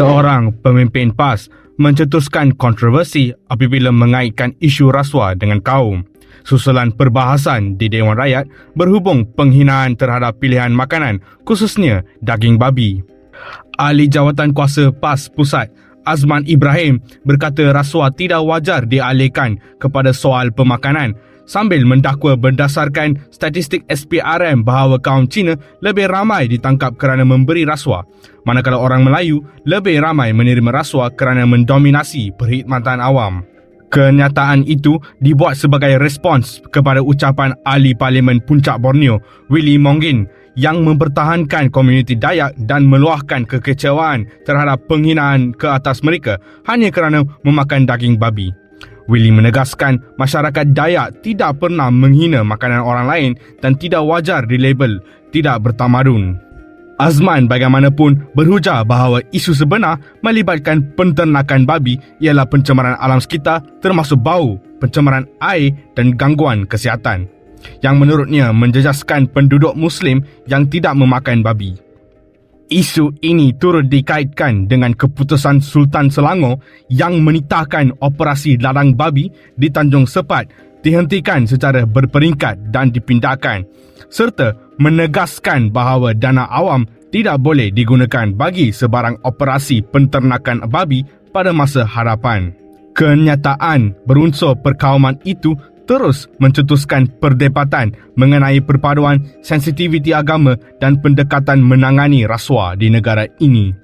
Seorang pemimpin PAS mencetuskan kontroversi apabila mengaitkan isu rasuah dengan kaum. Susulan perbahasan di Dewan Rakyat berhubung penghinaan terhadap pilihan makanan khususnya daging babi. Ahli Jawatan Kuasa PAS Pusat Azman Ibrahim berkata rasuah tidak wajar dialihkan kepada soal pemakanan sambil mendakwa berdasarkan statistik SPRM bahawa kaum Cina lebih ramai ditangkap kerana memberi rasuah, manakala orang Melayu lebih ramai menerima rasuah kerana mendominasi perkhidmatan awam. Kenyataan itu dibuat sebagai respons kepada ucapan ahli Parlimen Puncak Borneo, Willy Mongin, yang mempertahankan komuniti Dayak dan meluahkan kekecewaan terhadap penghinaan ke atas mereka hanya kerana memakan daging babi. Willy menegaskan masyarakat Dayak tidak pernah menghina makanan orang lain dan tidak wajar dilabel tidak bertamadun. Azman bagaimanapun berhujah bahawa isu sebenar melibatkan penternakan babi ialah pencemaran alam sekitar termasuk bau, pencemaran air dan gangguan kesihatan yang menurutnya menjejaskan penduduk muslim yang tidak memakan babi. Isu ini turut dikaitkan dengan keputusan Sultan Selangor yang menitahkan operasi ladang babi di Tanjung Sepat dihentikan secara berperingkat dan dipindahkan serta menegaskan bahawa dana awam tidak boleh digunakan bagi sebarang operasi penternakan babi pada masa hadapan. Kenyataan berunsur perkauman itu terus mencetuskan perdebatan mengenai perpaduan sensitiviti agama dan pendekatan menangani rasuah di negara ini.